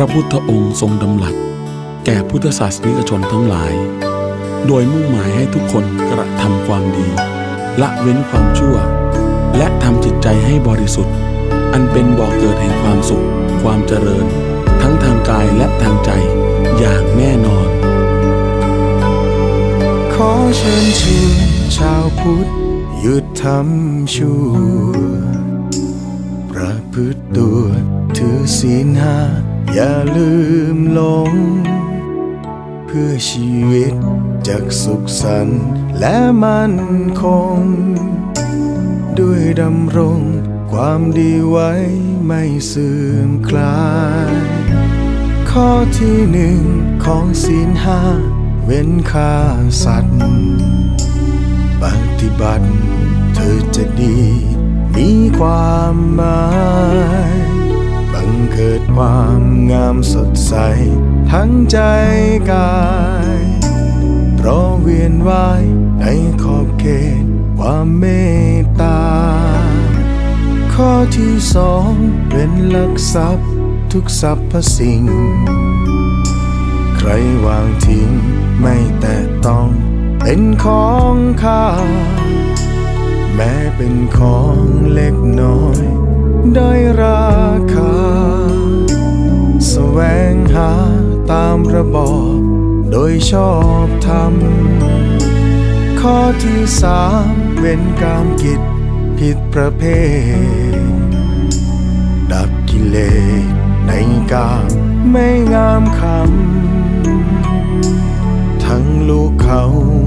ระพุทธองค์ทรงดำรัสแก่พุทธศาสนิกชนทั้งหลาย โดยมุ่งหมายให้ทุกคนกระทำความดี ละเว้นความชั่ว และทำจิตใจให้บริสุทธิ์ อันเป็นบ่อกเกิดแห่งความสุข ความเจริญ ทั้งทางกายและทางใจอย่างแน่นอน ขอเชิญชวนชาวพุทธหยุดทำชั่ว ประพฤติตัวถือศีลห้า อย่าลืมหลง เพื่อชีวิตจากสุขสันต์และมั่นคง ด้วยดำรงความดีไว้ไม่เสื่อมคลาย ข้อที่หนึ่งของศีลห้าเว้นฆ่าสัตว์ ปฏิบัติเธอจะดี มีความหมาย ความงามสดใส ทั้งใจกาย เพราะเวียนว่ายในขอบเขตความเมตตา ข้อที่สองเป็นหลักทรัพย์ทุกสรรพสิ่ง ใครวางทิ้งไม่แต่ต้องเป็นของข้า แม้เป็นของเล็กน้อย ได้รา ยชอบธรรมข้อที่สามเป็นการกิจผิดประเภท ดับกิเลสในกามไม่งามคำ ทั้งลูกเขา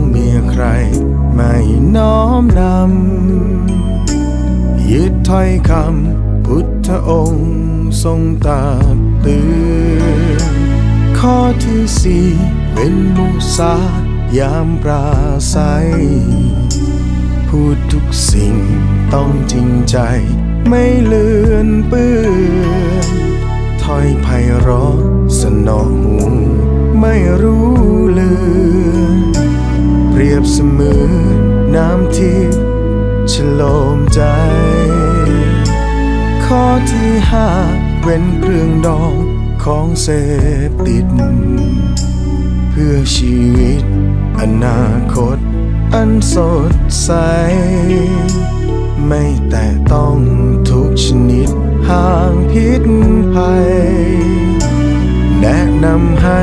เมียใคร ไม่น้อมนำยึดถ้อยคำพุทธองค์ทรงตรัสเตือนข้อที่สี่ เป็นมุสายามปราศัย พูดทุกสิ่งต้องจริงใจ ไม่เลือนเปื้อนถ้อยไพเราะสนอหูไม่รู้เลือนเปรียบเสมือนน้ำทิพย์ฉลมใจ ข้อที่ห้าเว้นเครื่องดองของเสพติด เพื่อชีวิต อนาคต อันสดใส ไม่แต่ต้องทุกชนิดห่างพิษภัย แนะนำให้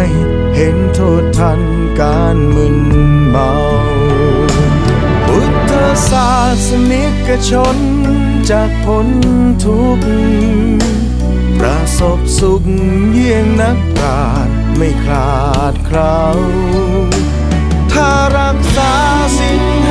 เห็นโทษทันการมึนเมาพุทธศาสนิกชนจากพ้นทุกข์ประสบสุขเยี่ยงนักปราชญ์ ไม่คลาดเคลาถ้ารักษาสิน